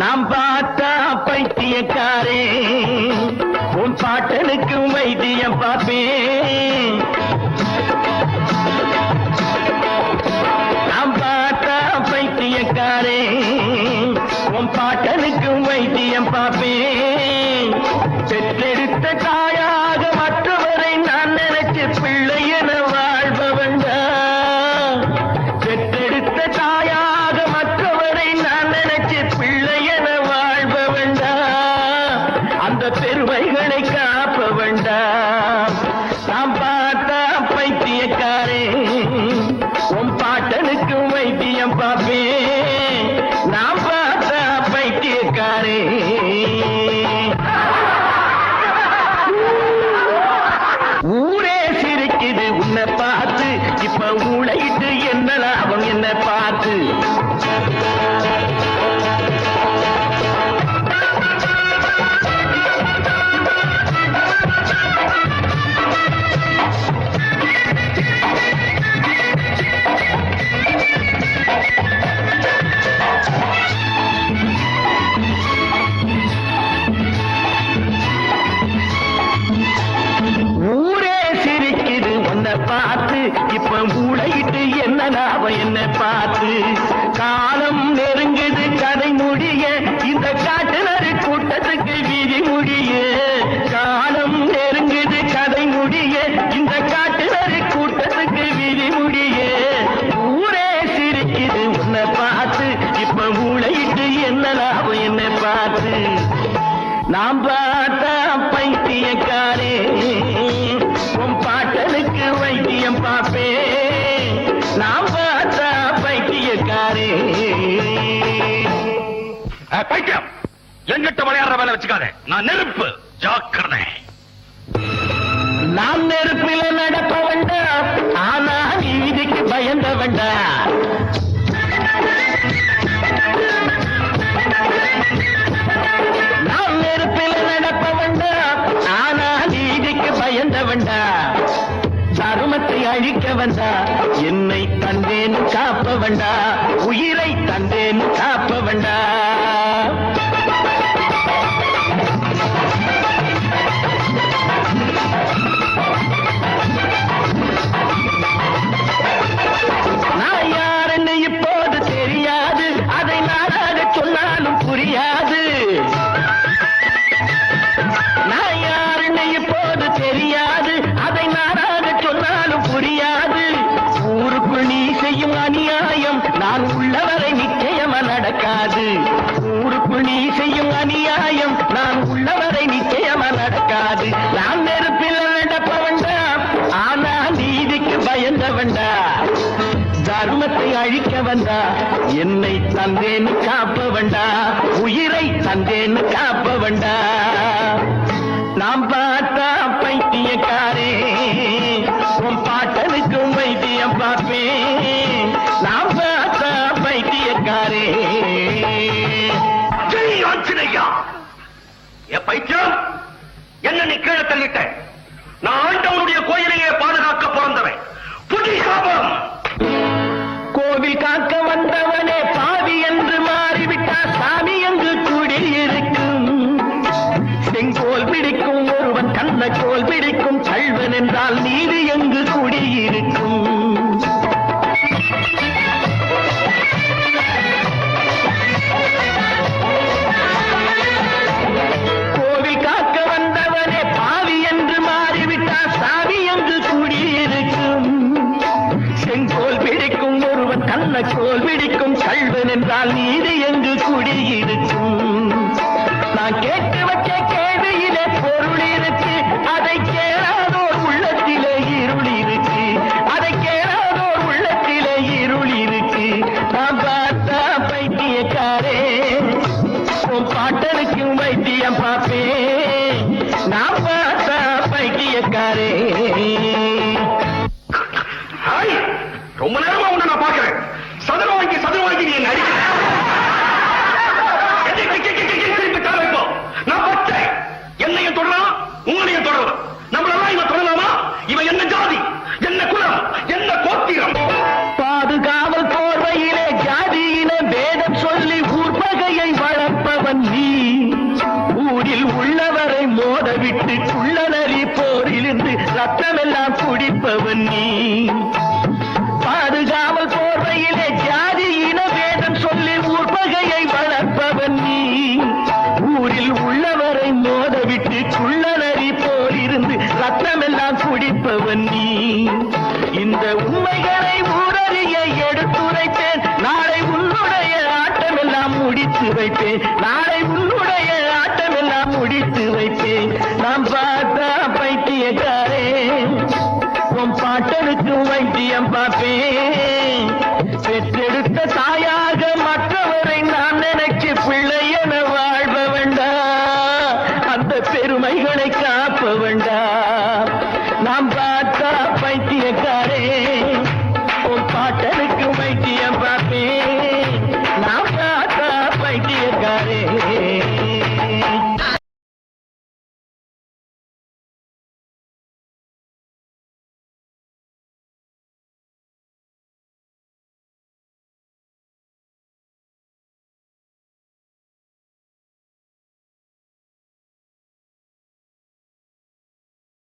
நாம் பார்த்தா பைத்தியக்காரே உன் பாட்டனுக்கு வைத்தியம் பார்ப்பேன். நாம் பார்த்தா பைத்தியக்காரே உன் பாட்டனுக்கு வைத்தியம் பார்ப்பேன். நாம் இப்ப ஊழையிட்டு என்ன லாபம் என்ன பார்த்து? காலம் நெருங்குது கதை முடிய இந்த காட்டுநரு கூட்டத்துக்கு விதி முடிய. காலம் நெருங்குது கதை முடிய இந்த காட்டுநரு கூட்டத்துக்கு விதி முடிய. ஊரே சிரிக்குது உன்னை பார்த்து இப்ப ஊழையிட்டு என்ன லாபம் என்ன பார்த்து? நாம் பார்த்தா பைத்தியக்காரே பைத்தியம். எங்கிட்ட விளையாடுற வேலை வச்சுக்காத. நான் நெருப்பு. ஜாக்கிரதை. நாம் நெருப்பில நடப்ப வேண்டாம் ஆனா நீதிக்கு பயந்த வேண்டாம் தருமத்தை அழிக்க வந்தா என்னை தந்தேன் காப்ப வேண்டா உயிரை தந்தேன் காப்ப தர்மத்தை அழிக்க வந்தா என்னை தந்தேன்னு காப்ப வேண்டா உயிரை தந்தேன்னு காப்ப வேண்டா நாம் என்றால் நீதி எங்கு குடியிருக்கும்? கோவில் காக்க வந்தவனே பாவி என்று மாறிவிட்டா சாமி என்று கூடியிருக்கும்? செங்கோல் பிடிக்கும் ஒருவன் கண்ண கோல் பிடிக்கும் கல்வன் என்றால் நீதி எங்கு குடியிருக்கும்? நான் கேட்டு வச்ச கேள்வியிலே பொருள் இருக்கு அதை கேளாத குடிப்பவன் நீ. இந்த உண்மைகளை ஊரறிய எடுத்துரைத்தேன் நாளை உன்னுடைய ஆட்டமெல்லாம் முடித்து வைப்பேன். நாளை உன்னுடைய ஆட்டமெல்லாம் முடித்து வைப்பேன். நாம் பார்த்தா பைத்தியக்காரே உன் பாட்டனுக்கு வைத்தியம் பார்ப்பேன்.